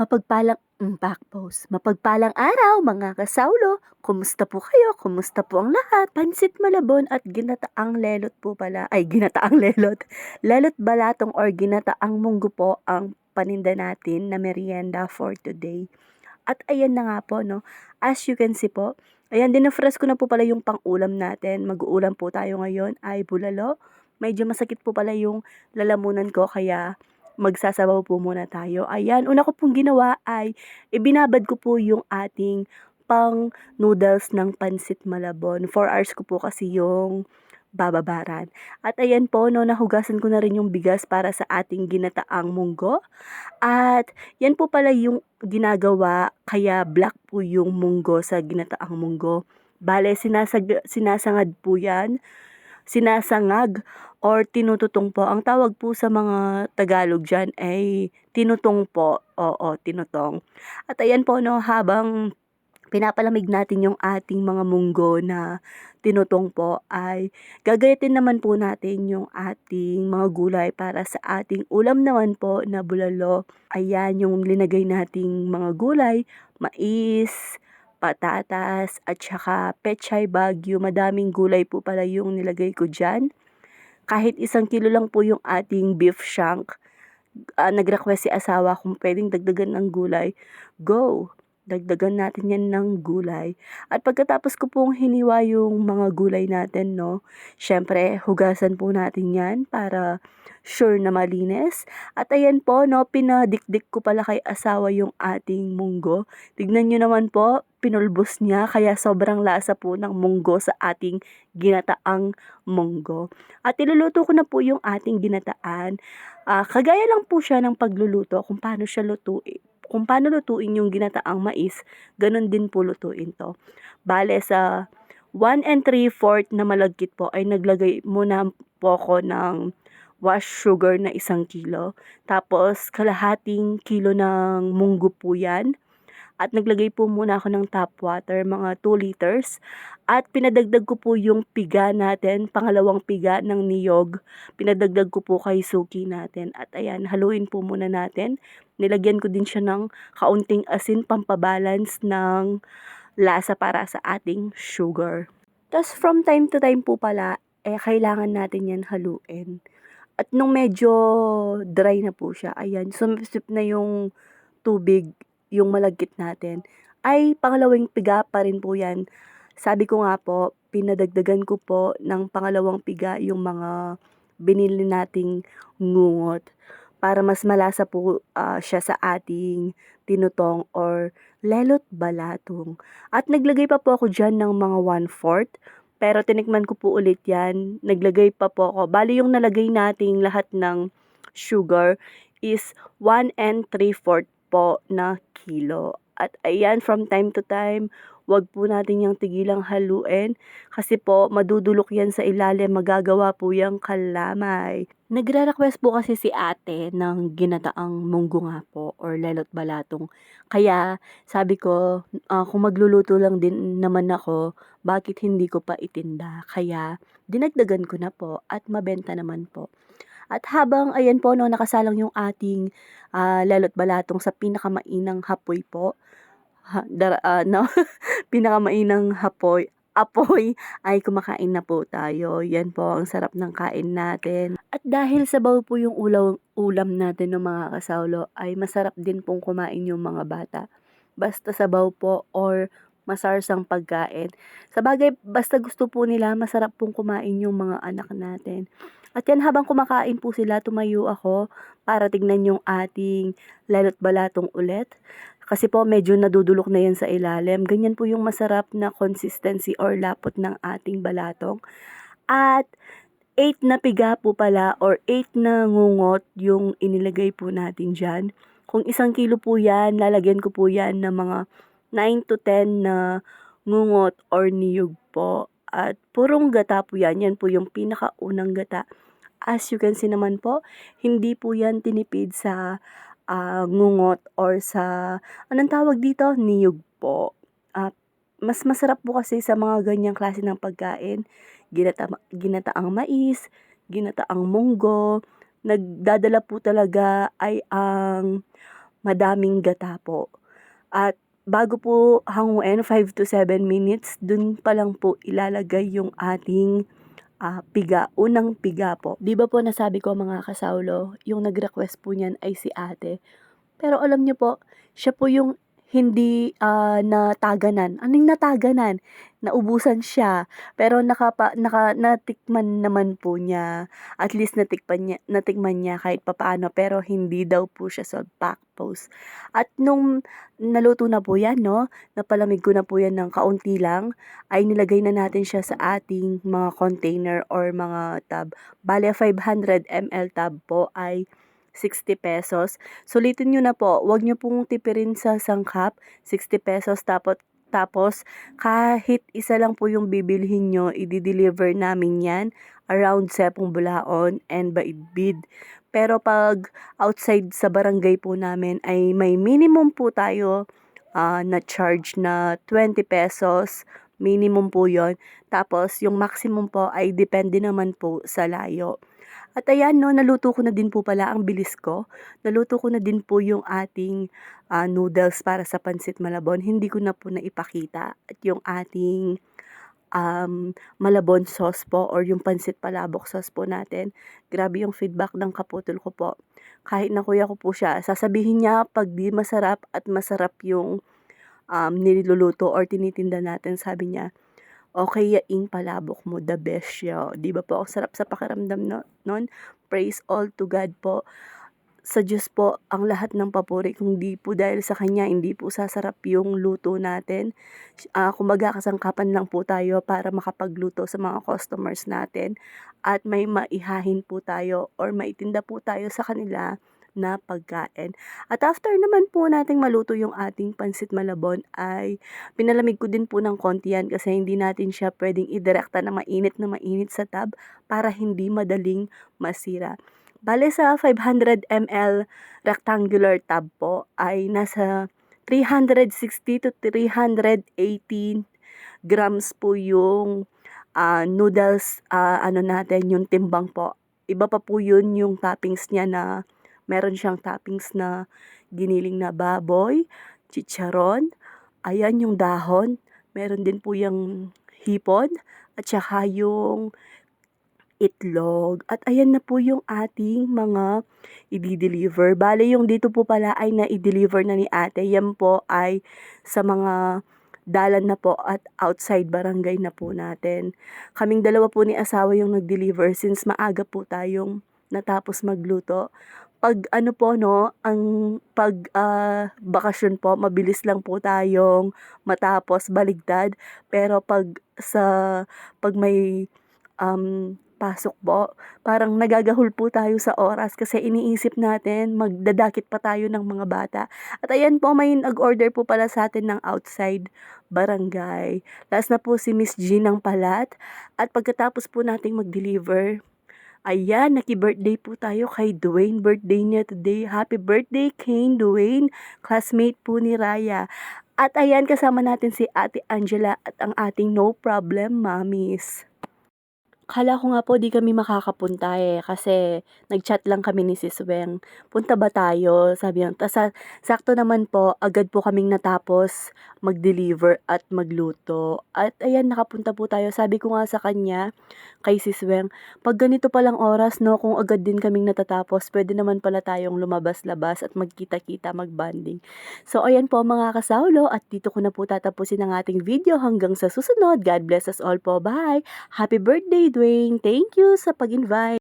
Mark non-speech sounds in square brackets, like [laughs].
Mapagpalang mm, back. Mapagpalang araw mga kasawlo. Kumusta po kayo? Kumusta po ang lahat? Pansit malabon at ginataang lelot po pala. Ay, ginataang [laughs] lelot. Lelot balatong or ginataang munggo po ang paninda natin na merienda for today. At ayan na nga po, no? As you can see po, ayan, dinafresh ko na po pala yung pang-ulam natin. Mag-uulam po tayo ngayon ay bulalo. Medyo masakit po pala yung lalamunan ko kaya magsasabaw po muna tayo. Ayan, una ko pong ginawa ay ibinabad ko po yung ating pang noodles ng pansit malabon. 4 hours ko po kasi yung bababaran. At ayan po, no, nahugasan ko na rin yung bigas para sa ating ginataang munggo. At yan po pala yung ginagawa, kaya black po yung munggo sa ginataang munggo. Bale, sinasag, sinasangad po yan sinasangag or tinututong po. Ang tawag po sa mga Tagalog dyan ay tinutong po. Oo, tinutong. At ayan po, no, habang pinapalamig natin yung ating mga munggo na tinutong po ay gagayatin naman po natin yung ating mga gulay para sa ating ulam naman po na bulalo. Ayan yung linagay nating mga gulay, mais, patatas, at saka pechay bagyo. Madaming gulay po pala yung nilagay ko dyan. Kahit isang kilo lang po yung ating beef shank. Uh, nag-request si asawa kung pwedeng dagdagan ng gulay. Go! Dagdagan natin yan ng gulay. At pagkatapos ko pong hiniwa yung mga gulay natin, no, syempre, hugasan po natin yan para sure na malinis. At ayan po, no, pinadikdik ko pala kay asawa yung ating munggo. Tignan nyo naman po, pinulbos niya, kaya sobrang lasa po ng munggo sa ating ginataang munggo. At iluluto ko na po yung ating ginataan. Uh, kagaya lang po siya ng pagluluto kung paano siya lutuin kung paano lutuin yung ginataang mais, ganun din po lutuin to. Bale sa 1 and 3 fourth na malagkit po ay naglagay muna po ako ng wash sugar na isang kilo. Tapos kalahating kilo ng munggo po yan. At naglagay po muna ako ng tap water, mga 2 liters. At pinadagdag ko po yung piga natin, pangalawang piga ng niyog. Pinadagdag ko po kay suki natin. At ayan, haluin po muna natin. Nilagyan ko din siya ng kaunting asin pampabalance ng lasa para sa ating sugar. Tapos from time to time po pala, eh kailangan natin yan haluin. At nung medyo dry na po siya, ayan, sumisip na yung tubig yung malagkit natin, ay pangalawang piga pa rin po yan. Sabi ko nga po, pinadagdagan ko po ng pangalawang piga yung mga binili nating ngungot para mas malasa po uh, siya sa ating tinutong or lelot balatong. At naglagay pa po ako dyan ng mga 1-4 pero tinikman ko po ulit yan. Naglagay pa po ako. Bali yung nalagay nating lahat ng sugar is 1 and 3 4 po na kilo. At ayan, from time to time, wag po natin yung tigilang haluin kasi po madudulok yan sa ilalim, magagawa po yung kalamay. Nagre-request po kasi si ate ng ginataang munggo nga po or lelot balatong. Kaya sabi ko, uh, kung magluluto lang din naman ako, bakit hindi ko pa itinda? Kaya dinagdagan ko na po at mabenta naman po. At habang ayan po no nakasalang yung ating uh, lalo't balatong sa pinakamainang hapoy po, ha, dar, uh, no, [laughs] pinakamainang hapoy, apoy ay kumakain na po tayo. Yan po ang sarap ng kain natin. At dahil sabaw po yung ulaw, ulam natin ng mga kasaulo ay masarap din pong kumain yung mga bata. Basta sabaw po or masarsang pagkain. Sa bagay, basta gusto po nila, masarap pong kumain yung mga anak natin. At yan habang kumakain po sila, tumayo ako para tignan yung ating lalot balatong ulit. Kasi po medyo nadudulok na yan sa ilalim. Ganyan po yung masarap na consistency or lapot ng ating balatong. At 8 na piga po pala or 8 na ngungot yung inilagay po natin dyan. Kung isang kilo po yan, lalagyan ko po yan ng mga 9 to 10 na ngungot or niyog po. At purong gata po yan. Yan po yung pinakaunang gata. As you can see naman po, hindi po yan tinipid sa uh, ngungot or sa, anong tawag dito? Niyog po. Uh, mas masarap po kasi sa mga ganyang klase ng pagkain. Ginata, ginataang mais, ginataang munggo. Nagdadala po talaga ay ang madaming gata po. At bago po hanguin, 5 to 7 minutes, dun pa lang po ilalagay yung ating ah, piga, unang piga po. Di ba po nasabi ko mga kasaulo, yung nag-request po niyan ay si ate. Pero alam niyo po, siya po yung hindi ah, nataganan. Anong nataganan? Naubusan siya. Pero nakapa, naka, natikman naman po niya. At least natikman niya, natikman niya kahit papaano. Pero hindi daw po siya sa back post. At nung naluto na po yan, no? Napalamig ko na po yan ng kaunti lang. Ay nilagay na natin siya sa ating mga container or mga tub. Bale, 500 ml tub po ay 60 pesos. Sulitin nyo na po, wag nyo pong tipirin sa sangkap, 60 pesos tapos tapos, kahit isa lang po yung bibilhin nyo, i-deliver namin yan around Sepong Bulaon and Baibid. Pero pag outside sa barangay po namin ay may minimum po tayo ah, na charge na 20 pesos. Minimum po yon Tapos, yung maximum po ay depende naman po sa layo. At ayan no, naluto ko na din po pala, ang bilis ko. Naluto ko na din po yung ating ah, noodles para sa pansit malabon. Hindi ko na po naipakita. At yung ating um, malabon sauce po or yung pansit palabok sauce po natin. Grabe yung feedback ng kaputol ko po. Kahit na kuya ko po siya, sasabihin niya pag di masarap at masarap yung um, niluluto or tinitinda natin, sabi niya, okay yaing palabok mo, the best siya. Di ba po, ang sarap sa pakiramdam no, nun. Praise all to God po. Sa Diyos po, ang lahat ng papuri, kung di po dahil sa Kanya, hindi po sasarap yung luto natin. Uh, kumbaga, kasangkapan lang po tayo para makapagluto sa mga customers natin. At may maihahin po tayo or maitinda po tayo sa kanila na pagkain. At after naman po nating maluto yung ating pansit malabon ay pinalamig ko din po ng konti yan kasi hindi natin siya pwedeng idirekta na mainit na mainit sa tab para hindi madaling masira. Bale sa 500 ml rectangular tub po ay nasa 360 to 318 grams po yung uh, noodles uh, ano natin yung timbang po. Iba pa po yun yung toppings niya na Meron siyang toppings na giniling na baboy, chicharon, ayan yung dahon. Meron din po yung hipon at saka yung itlog. At ayan na po yung ating mga i-deliver. Bale, yung dito po pala ay na-deliver na ni ate. Yan po ay sa mga dalan na po at outside barangay na po natin. Kaming dalawa po ni asawa yung nag-deliver since maaga po tayong natapos magluto pag ano po 'no, ang pag, ah, bakasyon po mabilis lang po tayong matapos baligtad. Pero 'pag sa 'pag may, um, pasok po, parang nagagahol po tayo sa oras kasi iniisip natin magdadakit pa tayo ng mga bata. At ayan po may nag-order po pala sa atin ng outside barangay. Last na po si Miss G ng Palat at pagkatapos po nating mag-deliver Ayan, naki-birthday po tayo kay Dwayne. Birthday niya today. Happy birthday, Kane Dwayne. Classmate po ni Raya. At ayan, kasama natin si Ate Angela at ang ating no problem mommies. Kala ko nga po di kami makakapunta eh kasi nag-chat lang kami ni Sis Weng. Punta ba tayo? Sabi niya. Tapos sakto naman po, agad po kaming natapos mag-deliver at magluto. At ayan, nakapunta po tayo. Sabi ko nga sa kanya, kay Sis Weng, pag ganito palang oras, no, kung agad din kaming natatapos, pwede naman pala tayong lumabas-labas at magkita-kita, mag-banding. So ayan po mga kasaulo at dito ko na po tatapusin ang ating video hanggang sa susunod. God bless us all po. Bye! Happy birthday, Dwayne. Thank you sa pag-invite.